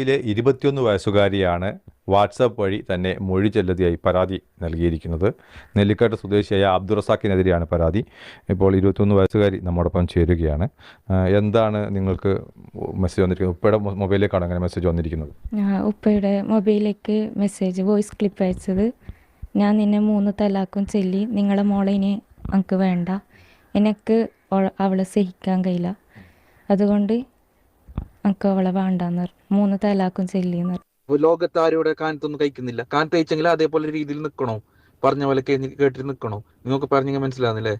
യിലെ ഇരുപത്തിയൊന്ന് വയസ്സുകാരിയാണ് വാട്സാപ്പ് വഴി തന്നെ മൊഴി ചെല്ലതിയായി പരാതി നൽകിയിരിക്കുന്നത്. നെല്ലിക്കാട്ട് സ്വദേശിയായ അബ്ദുറസാക്കിനെതിരെയാണ് പരാതി. ഇപ്പോൾ ഇരുപത്തിയൊന്ന് വയസ്സുകാരി നമ്മോടൊപ്പം ചേരുകയാണ്. എന്താണ് നിങ്ങൾക്ക് മെസ്സേജ് വന്നിരിക്കുന്നത്? ഉപ്പയുടെ മൊബൈലിലേക്കാണ് അങ്ങനെ മെസ്സേജ് വന്നിരിക്കുന്നത്? ഉപ്പയുടെ മൊബൈലിലേക്ക് മെസ്സേജ് വോയിസ് ക്ലിപ്പ് അയച്ചത്. ഞാൻ നിന്നെ മൂന്ന് തലാക്കും ചൊല്ലി നിങ്ങളെ മോളെ ഇനി എനിക്ക് വേണ്ട. എനിക്ക് അവളെ സഹിക്കാൻ കഴിയില്ല. അതുകൊണ്ട് എനിക്ക് അവളെ വേണ്ടാന്ന് പറഞ്ഞു. മൂന്ന് തലാക്കും ചെല്ലിന്ന് പറഞ്ഞു. ലോകത്ത് ആരും ഇവിടെ കാനത്തൊന്നും കഴിക്കുന്നില്ല. കാനത്ത് കഴിച്ചെങ്കിൽ അതേപോലെ രീതിയിൽ നിൽക്കണോ പറഞ്ഞ പോലെ കേട്ടിട്ട് നിൽക്കണോ നിങ്ങൾക്ക് പറഞ്ഞെങ്കിൽ മനസ്സിലാവുന്നില്ലേ?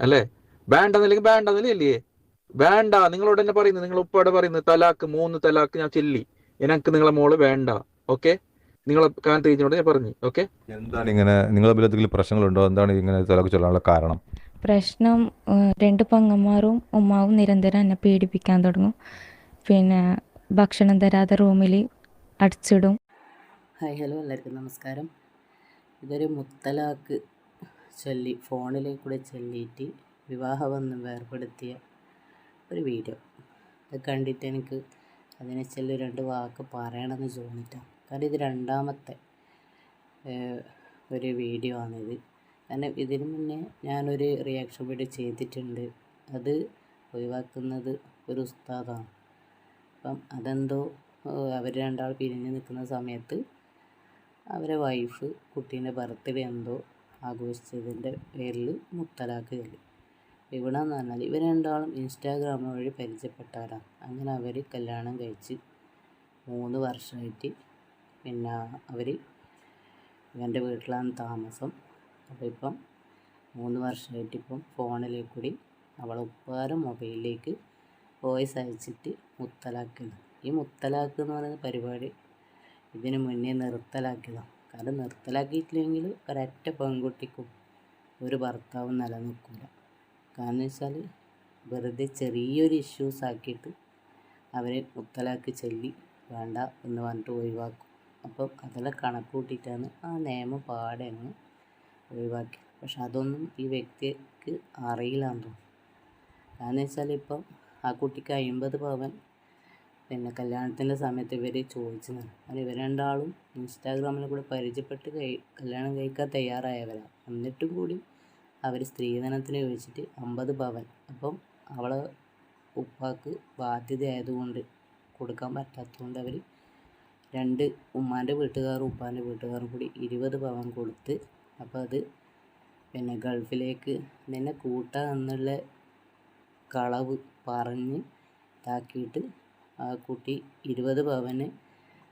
അല്ലേ? വേണ്ടെന്നില്ലെങ്കിൽ വേണ്ടെന്നില്ലേ അല്ലേ വേണ്ട. നിങ്ങളോട് തന്നെ പറയുന്നത് നിങ്ങൾ ഉപ്പാടെ പറയുന്നത് തലാക്ക് മൂന്ന് തലാക്ക് ഞാൻ ചെല്ലി. എനിക്ക് നിങ്ങളെ മോൾ വേണ്ട. ഓക്കെ? നിങ്ങളെ കാനത്ത് കഴിച്ചോട് ഞാൻ പറഞ്ഞു. ഓക്കെ? എന്താണ് ഇങ്ങനെ നിങ്ങളെ എന്തെങ്കിലും പ്രശ്നങ്ങളുണ്ടോ? എന്താണ് ഇങ്ങനെ തലാക്ക് ചൊല്ലാനുള്ള കാരണം? പ്രശ്നം രണ്ട് പങ്ങന്മാരും ഉമ്മാവും നിരന്തരം എന്നെ പീഡിപ്പിക്കാൻ തുടങ്ങും. പിന്നെ ഭക്ഷണം തരാതെ റൂമിൽ അടിച്ചിടും. ഹായ് ഹലോ എല്ലാവർക്കും നമസ്കാരം. ഇതൊരു മുത്തലാക്ക് ചൊല്ലി ഫോണിലേക്ക് കൂടെ ചൊല്ലിയിട്ട് വിവാഹബന്ധം വേർപെടുത്തിയ ഒരു വീഡിയോ. അത് കണ്ടിട്ട് എനിക്ക് അതിനെ ചൊല്ലി രണ്ട് വാക്ക് പറയണമെന്ന് തോന്നിയിട്ടാണ്. കാരണം ഇത് രണ്ടാമത്തെ ഒരു വീഡിയോ ആണിത്. കാരണം ഇതിനു മുന്നേ ഞാനൊരു റിയാക്ഷൻ വീഡിയോ ചെയ്തിട്ടുണ്ട്. അത് ഒഴിവാക്കുന്നത് ഒരു ഉസ്താദാണ്. അപ്പം അതെന്തോ അവർ രണ്ടാൾ പിരിഞ്ഞ് നിൽക്കുന്ന സമയത്ത് അവരെ വൈഫ് കുട്ടീന്റെ ബർത്ത്ഡേ എന്തോ ആഘോഷിച്ചതിന്റെ പേരിൽ മുത്തലാക്ക് ചൊല്ലി ഇവിടെ എന്ന് പറഞ്ഞാൽ ഇവർ രണ്ടാളും ഇൻസ്റ്റാഗ്രാം വഴി പരിചയപ്പെട്ടവരാണ് അങ്ങനെ അവർ കല്യാണം കഴിച്ച് മൂന്ന് വർഷമായിട്ട് പിന്നെ അവർ ഇവന്റെ വീട്ടിലാണ് താമസം. അപ്പോൾ ഇപ്പം മൂന്ന് വർഷമായിട്ട് ഇപ്പം ഫോണിലേക്ക് കൂടി അവളെ ഉപ്പാര മൊബൈലിലേക്ക് വോയിസ് അയച്ചിട്ട് മുത്തലാക്കുന്നു ഈ മുത്തലാക്ക് എന്ന് പറയുന്ന പരിപാടി ഇതിന് മുന്നേ നിർത്തലാക്കിയതാണ് കാരണം നിർത്തലാക്കിയിട്ടില്ലെങ്കിൽ ഒരൊറ്റ പെൺകുട്ടിക്കും ഒരു ഭർത്താവും നിലനിൽക്കില്ല കാരണം വെച്ചാൽ വെറുതെ ചെറിയൊരു ഇഷ്യൂസ് ആക്കിയിട്ട് അവരെ മുത്തലാക്ക് ചൊല്ലി വേണ്ട എന്ന് പറഞ്ഞിട്ട് ഒഴിവാക്കും. അപ്പം അതെല്ലാം കണക്ക് കൂട്ടിയിട്ടാണ് ആ നിയമം പാടെ അങ്ങ് ഒഴിവാക്കി പക്ഷെ അതൊന്നും ഈ വ്യക്തിക്ക് അറിയില്ലാന്ന് തോന്നുന്നു. കാരണം വെച്ചാൽ ഇപ്പം ആ കുട്ടിക്ക് അമ്പത് പവൻ. പിന്നെ കല്യാണത്തിന്റെ സമയത്ത് ഇവർ ചോദിച്ചതാണ് അത് ഇവർ രണ്ടാളും ഇൻസ്റ്റാഗ്രാമിൽ കൂടെ പരിചയപ്പെട്ട് കഴി കല്യാണം കഴിക്കാൻ തയ്യാറായവരാണ് എന്നിട്ടും കൂടി അവർ സ്ത്രീധനത്തിന് ചോദിച്ചിട്ട് അമ്പത് പവൻ. അപ്പം അവളെ ഉപ്പാക്ക് ബാധ്യത ആയതുകൊണ്ട് കൊടുക്കാൻ പറ്റാത്തതുകൊണ്ട് അവർ രണ്ട് ഉമ്മാന്റെ വീട്ടുകാരും ഉപ്പാന്റെ വീട്ടുകാരും കൂടി ഇരുപത് പവൻ കൊടുത്ത് അപ്പോൾ അത് പിന്നെ ഗൾഫിലേക്ക് നിന്നെ കൂട്ടാ എന്നുള്ള കളവ് പറഞ്ഞ് ഇതാക്കിയിട്ട് ആ കുട്ടി ഇരുപത് പവന്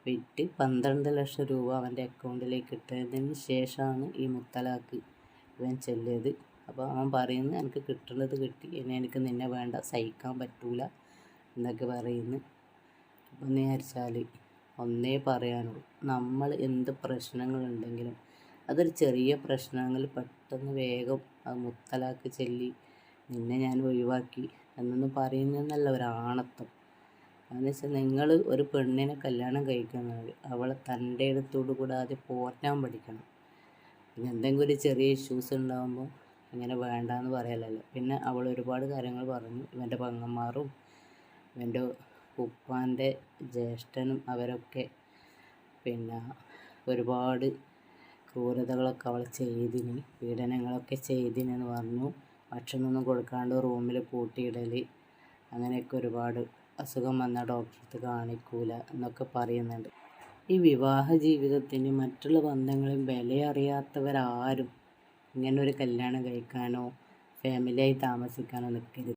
വിറ്റ് പന്ത്രണ്ട് ലക്ഷം രൂപ അവന്റെ അക്കൗണ്ടിലേക്ക് ഇട്ടതിന് ശേഷമാണ് ഈ മുത്തലാക്ക് ഇവൻ ചെല്ലിയത്. അപ്പോൾ അവൻ പറയുന്നു എനിക്ക് കിട്ടുന്നത് കിട്ടി. ഇനി എനിക്ക് നിന്നെ വേണ്ട. സഹിക്കാൻ പറ്റൂല എന്നൊക്കെ പറയുന്നു. അപ്പം വിചാരിച്ചാൽ ഒന്നേ പറയാനുള്ളൂ നമ്മൾ എന്ത് പ്രശ്നങ്ങളുണ്ടെങ്കിലും അതൊരു ചെറിയ പ്രശ്നങ്ങൾ പെട്ടെന്ന് വേഗം അത് മുത്തലാക്ക് ചെല്ലി നിന്നെ ഞാൻ ഒഴിവാക്കി എന്നൊന്നും പറയുന്നതെന്നല്ല ഒരു ആണത്തം. എന്ന് വെച്ചാൽ നിങ്ങൾ ഒരു പെണ്ണിനെ കല്യാണം കഴിക്കുന്നത് അവളെ തന്റെ ഇടത്തോടു കൂടാതെ പോറ്റാൻ പഠിക്കണം. പിന്നെ എന്തെങ്കിലും ഒരു ചെറിയ ഇഷ്യൂസ് ഉണ്ടാകുമ്പോൾ വേണ്ട എന്ന് പറയലല്ലോ. പിന്നെ അവൾ ഒരുപാട് കാര്യങ്ങൾ പറഞ്ഞു. ഇവന്റെ പങ്ങന്മാറും ഇവന്റെ ഉപ്പാന്റെ ജ്യേഷ്ഠനും അവരൊക്കെ പിന്നെ ഒരുപാട് ക്രൂരതകളൊക്കെ അവൾ ചെയ്തിന് പീഡനങ്ങളൊക്കെ ചെയ്തിനെന്ന് പറഞ്ഞു. ഭക്ഷണമൊന്നും കൊടുക്കാണ്ട് റൂമിൽ പൂട്ടിയിടൽ അങ്ങനെയൊക്കെ ഒരുപാട് അസുഖം വന്ന ഡോക്ടറെ കാണിക്കൂല എന്നൊക്കെ പറയുന്നുണ്ട്. ഈ വിവാഹ ജീവിതത്തിന് മറ്റുള്ള ബന്ധങ്ങളും വിലയറിയാത്തവരാരും ഇങ്ങനെ ഒരു കല്യാണം കഴിക്കാനോ ഫാമിലിയായി താമസിക്കാനോ നിൽക്കരുത്